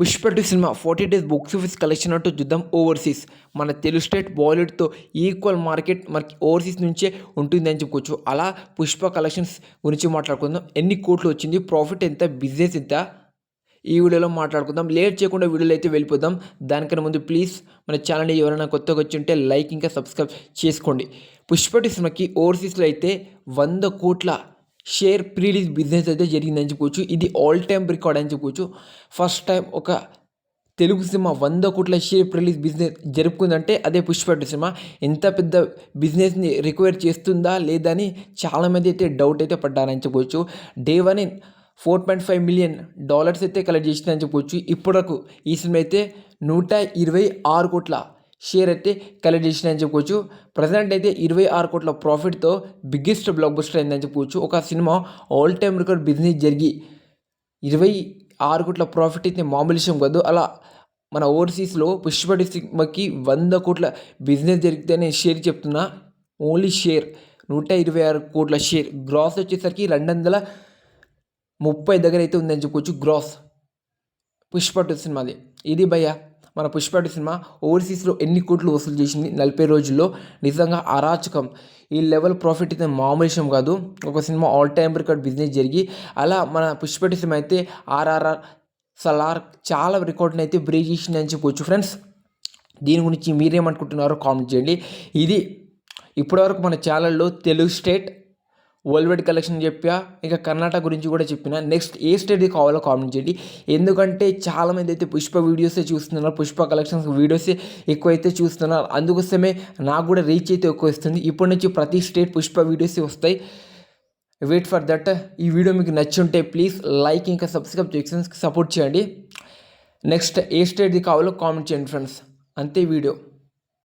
Pushpa two cinema forty days box office collection అంటూ చూద్దాం overseas మన తెలుగు స్టేట్ బాలీవుడ్తో ఈక్వల్ మార్కెట్ మనకి ఓవర్సీస్ నుంచే ఉంటుంది అని చెప్పుకోవచ్చు. అలా పుష్ప కలెక్షన్స్ గురించి మాట్లాడుకుందాం. ఎన్ని కోట్లు వచ్చింది? ప్రాఫిట్ ఎంత? బిజినెస్ ఎంత? ఈ వీడియోలో మాట్లాడుకుందాం. లేట్ చేయకుండా వీడియోలో అయితే వెళ్ళిపోదాం. దానికన్నా ముందు ప్లీజ్ మన ఛానల్ని ఎవరైనా కొత్తగా వచ్చి ఉంటే లైక్ ఇంకా సబ్స్క్రైబ్ చేసుకోండి. పుష్పటి సినిమాకి ఓవర్సీస్లో అయితే వంద కోట్ల షేర్ ప్రీలీజ్ బిజినెస్ అయితే జరిగిందని చెప్పుకోవచ్చు. ఇది ఆల్ టైమ్ రికార్డ్ అని చెప్పుకోవచ్చు. ఫస్ట్ టైం ఒక తెలుగు సినిమా వంద కోట్ల షేర్ ప్రిలీజ్ బిజినెస్ జరుపుకుందంటే అదే పుష్ప సినిమా. ఎంత పెద్ద బిజినెస్ని రిక్వైర్ చేస్తుందా లేదా అని చాలామంది అయితే డౌట్ అయితే పడ్డారని చెప్పుకోవచ్చు. Day one four point five million dollars అయితే కలెక్ట్ చేసిందని చెప్పుకోవచ్చు. ఇప్పటివరకు ఈ సినిమా అయితే నూట ఇరవై ఆరు కోట్ల షేర్ అయితే కలెక్ట్ చేసిందని చెప్పుకోవచ్చు. ప్రజెంట్ అయితే ఇరవై ఆరు కోట్ల ప్రాఫిట్తో బిగ్గెస్ట్ బ్లాక్ బస్టర్ అయిందని చెప్పుకోవచ్చు. ఒక cinema all time record business జరిగి ఇరవై ఆరు కోట్ల ప్రాఫిట్ అయితే మామూలు విషయం కాదు. అలా మన ఓవర్సీస్లో పుష్పటి సినిమాకి వంద కోట్ల బిజినెస్ జరిగితే నేను షేర్ చెప్తున్నా. ఓన్లీ షేర్ నూట ఇరవై ఆరు కోట్ల షేర్ గ్రాస్ వచ్చేసరికి రెండు వందల ముప్పై దగ్గర అయితే ఉందని చెప్పుకోవచ్చు. గ్రాస్ పుష్ప టూ సినిమాది. ఇది భయ్యా మన పుష్పటి సినిమా ఓవర్సీస్లో ఎన్ని కోట్లు వసూలు చేసింది నలభై రోజుల్లో? నిజంగా అరాచకం. ఈ లెవెల్ ప్రాఫిట్ అయితే మామూలు విషయం కాదు. ఒక cinema all time record business జరిగి అలా మన పుష్పటి సినిమా అయితే ఆర్ఆర్ఆర్ సలార్ చాలా రికార్డ్ని అయితే బ్రేక్ చేసింది అని చెప్పొచ్చు ఫ్రెండ్స్. దీని గురించి మీరేమనుకుంటున్నారో కామెంట్ చేయండి. ఇది ఇప్పటివరకు మన ఛానల్లో Telugu state world wide collection చెప్పా ఇంకా కర్ణాటక గురించి కూడా చెప్పిన. నెక్స్ట్ ఏ స్టేట్ కావాలో కామెంట్ చేయండి. ఎందుకంటే చాలామంది అయితే పుష్ప వీడియోసే చూస్తున్నారు పుష్ప కలెక్షన్స్ వీడియోసే ఎక్కువైతే చూస్తున్నారు. అందుకోసమే నాకు కూడా రీచ్ అయితే ఎక్కువ వస్తుంది ఇప్పటి నుంచి ప్రతి స్టేట్ పుష్ప వీడియోసే వస్తాయి. వెయిట్ ఫర్ దట్ ఈ వీడియో మీకు నచ్చుంటే ప్లీజ్ లైక్ ఇంకా సబ్స్క్రైబ్ చేసి సపోర్ట్ చేయండి. నెక్స్ట్ ఏ స్టేట్ది కావాలో కామెంట్ చేయండి ఫ్రెండ్స్ అంతే వీడియో